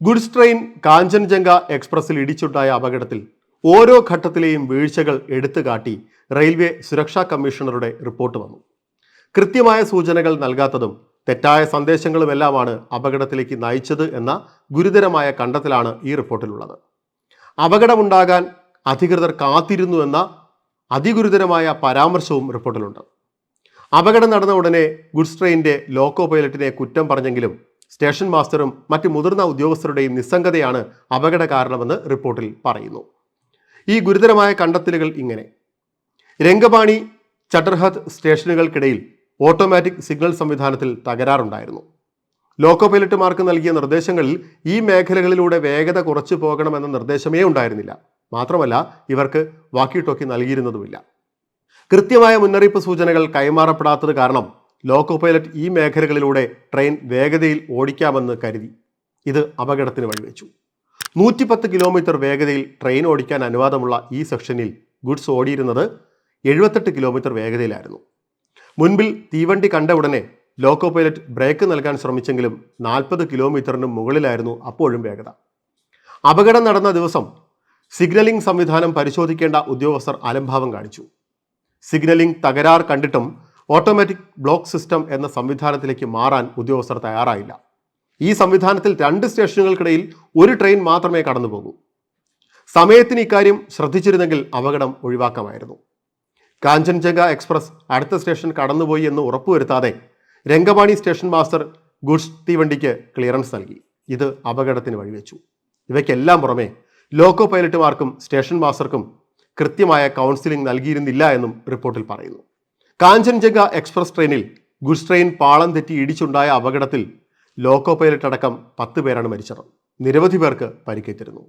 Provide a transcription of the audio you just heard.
Goods train Kanchenjunga എക്സ്പ്രസിൽ ഇടിച്ചുണ്ടായ അപകടത്തിൽ ഓരോ ഘട്ടത്തിലെയും വീഴ്ചകൾ എടുത്തുകാട്ടി റെയിൽവേ സുരക്ഷാ കമ്മീഷണറുടെ റിപ്പോർട്ട് വന്നു. കൃത്യമായ സൂചനകൾ നൽകാത്തതും തെറ്റായ സന്ദേശങ്ങളുമെല്ലാമാണ് അപകടത്തിലേക്ക് നയിച്ചത് എന്ന ഗുരുതരമായ കണ്ടെത്തലാണ് ഈ റിപ്പോർട്ടിലുള്ളത്. അപകടമുണ്ടാകാൻ അധികൃതർ കാത്തിരുന്നു എന്ന അതിഗുരുതരമായ പരാമർശവും റിപ്പോർട്ടിലുണ്ട്. അപകടം നടന്ന ഉടനെ ഗുഡ്സ് ട്രെയിനിന്റെ ലോക്കോ പൈലറ്റിനെ കുറ്റം പറഞ്ഞെങ്കിലും സ്റ്റേഷൻ മാസ്റ്ററും മറ്റ് മുതിർന്ന ഉദ്യോഗസ്ഥരുടെയും നിസ്സംഗതയാണ് അപകട കാരണമെന്ന് റിപ്പോർട്ടിൽ പറയുന്നു. ഈ ഗുരുതരമായ കണ്ടെത്തലുകൾ ഇങ്ങനെ. രംഗപാണി ചട്ടർഹത്ത് സ്റ്റേഷനുകൾക്കിടയിൽ ഓട്ടോമാറ്റിക് സിഗ്നൽ സംവിധാനത്തിൽ തകരാറുണ്ടായിരുന്നു. ലോക്കോ പൈലറ്റുമാർക്ക് നൽകിയ നിർദ്ദേശങ്ങളിൽ ഈ മേഖലകളിലൂടെ വേഗത കുറച്ചു പോകണമെന്ന നിർദ്ദേശമേ ഉണ്ടായിരുന്നില്ല. മാത്രമല്ല ഇവർക്ക് വാക്കി ടോക്കി നൽകിയിരുന്നതുമില്ല. കൃത്യമായ മുന്നറിയിപ്പ് സൂചനകൾ കൈമാറപ്പെടാത്തത് കാരണം ലോക്കോ പൈലറ്റ് ഈ മേഖലകളിലൂടെ ട്രെയിൻ വേഗതയിൽ ഓടിക്കാമെന്ന് കരുതി. ഇത് അപകടത്തിന് വഴിവെച്ചു. നൂറ്റിപ്പത്ത് കിലോമീറ്റർ വേഗതയിൽ ട്രെയിൻ ഓടിക്കാൻ അനുവാദമുള്ള ഈ സെക്ഷനിൽ ഗുഡ്സ് ഓടിയിരുന്നത് എഴുപത്തെട്ട് കിലോമീറ്റർ വേഗതയിലായിരുന്നു. മുൻപിൽ തീവണ്ടി കണ്ട ഉടനെ ലോക്കോ പൈലറ്റ് ബ്രേക്ക് നൽകാൻ ശ്രമിച്ചെങ്കിലും നാൽപ്പത് കിലോമീറ്ററിന് മുകളിലായിരുന്നു അപ്പോഴും വേഗത. അപകടം നടന്ന ദിവസം സിഗ്നലിംഗ് സംവിധാനം പരിശോധിക്കേണ്ട ഉദ്യോഗസ്ഥർ അലംഭാവം കാണിച്ചു. സിഗ്നലിംഗ് തകരാർ കണ്ടിട്ടും ഓട്ടോമാറ്റിക് ബ്ലോക്ക് സിസ്റ്റം എന്ന സംവിധാനത്തിലേക്ക് മാറാൻ ഉദ്യോഗസ്ഥർ തയ്യാറായില്ല. ഈ സംവിധാനത്തിൽ രണ്ട് സ്റ്റേഷനുകൾക്കിടയിൽ ഒരു ട്രെയിൻ മാത്രമേ കടന്നു പോകൂ സമയത്തിന് ഇക്കാര്യം ശ്രദ്ധിച്ചിരുന്നെങ്കിൽ അപകടം ഒഴിവാക്കാമായിരുന്നു. കാഞ്ചൻജംഗ എക്സ്പ്രസ് അടുത്ത സ്റ്റേഷൻ കടന്നുപോയി എന്ന് ഉറപ്പുവരുത്താതെ രംഗവാണി സ്റ്റേഷൻ മാസ്റ്റർ ഗുഡ്സ് തീവണ്ടിക്ക് ക്ലിയറൻസ് നൽകി. ഇത് അപകടത്തിന് വഴിവെച്ചു. ഇവയ്ക്കെല്ലാം പുറമെ ലോക്കോ പൈലറ്റുമാർക്കും സ്റ്റേഷൻ മാസ്റ്റർക്കും കൃത്യമായ കൗൺസിലിംഗ് നൽകിയിരുന്നില്ല എന്നും റിപ്പോർട്ടിൽ പറയുന്നു. കാഞ്ചൻജംഗ എക്സ്പ്രസ് ട്രെയിനിൽ ഗുഡ്സ് ട്രെയിൻ പാളം തെറ്റി ഇടിച്ചുണ്ടായ അപകടത്തിൽ ലോക്കോ പൈലറ്റ് അടക്കം പത്ത് പേരാണ് മരിച്ചത്. നിരവധി പേർക്ക് പരിക്കേറ്റിരുന്നു.